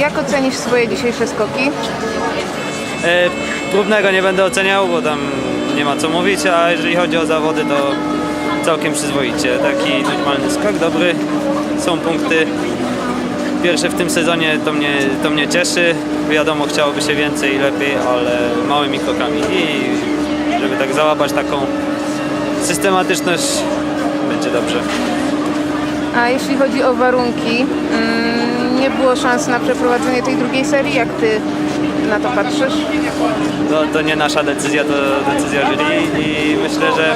Jak ocenisz swoje dzisiejsze skoki? E, próbnego nie będę oceniał, bo tam nie ma co mówić, a jeżeli chodzi o zawody, to całkiem przyzwoicie. Taki normalny skok, dobry, są punkty. Pierwsze w tym sezonie to mnie, to mnie cieszy. Wiadomo, chciałoby się więcej i lepiej, ale małymi krokami. I żeby tak załapać taką systematyczność, będzie dobrze. A jeśli chodzi o warunki, mm, nie było szans na przeprowadzenie tej drugiej serii. Jak ty na to patrzysz? To, to nie nasza decyzja, to decyzja jury i myślę, że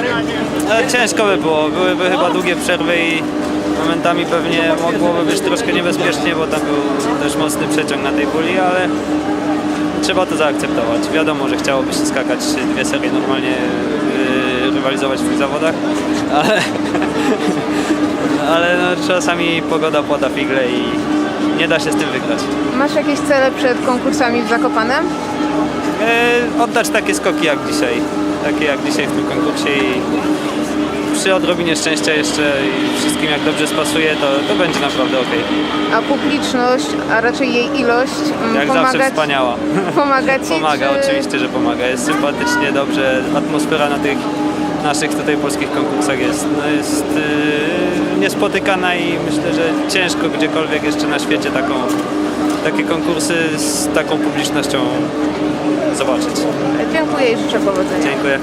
e, ciężko by było. Byłyby chyba długie przerwy i momentami pewnie mogłoby być troszkę niebezpiecznie, bo tam był też mocny przeciąg na tej puli, ale trzeba to zaakceptować. Wiadomo, że chciałoby się skakać dwie serie normalnie, yy, rywalizować w tych zawodach, ale, ale no, czasami pogoda płata figle i nie da się z tym wygrać. Masz jakieś cele przed konkursami w Zakopanem? e, oddać takie skoki jak dzisiaj. Takie jak dzisiaj w tym konkursie i przy odrobinie szczęścia jeszcze i wszystkim jak dobrze spasuje, to, to będzie naprawdę ok. A publiczność, a raczej jej ilość mm, Jak pomaga, zawsze wspaniała. pomaga ci? Pomaga, czy... oczywiście, że pomaga. Jest sympatycznie, dobrze. Atmosfera na tych naszych tutaj polskich konkursach jest, no jest yy, niespotykana i myślę, że ciężko gdziekolwiek jeszcze na świecie taką, takie konkursy z taką publicznością zobaczyć. Dziękuję i życzę powodzenia. Dziękuję.